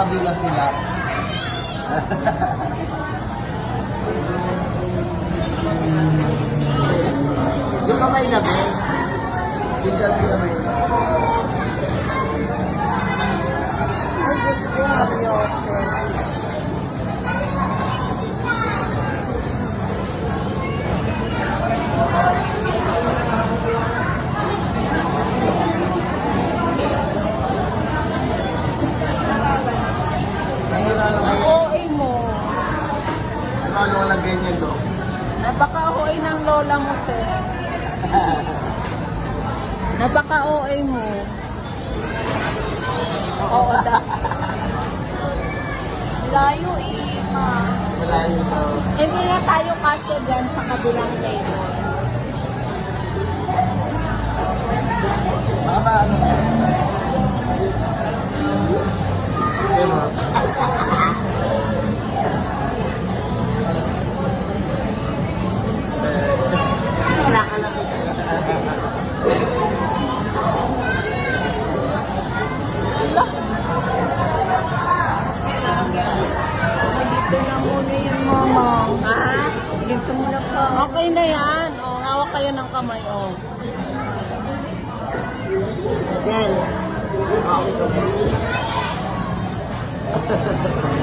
kabila sila. Yung kamay na bes. Yung kamay na. Ay, Diyos ko, Ko lang ganyan, no? Napaka-OA ng lola mo, sir. Napaka-OA mo. Oo, da. Layo eh, ma. Malayo daw. Hindi na tayo kasya dyan sa kabilang table. Okay na yan. O, hawak kayo ng kamay. O. Jen. Okay.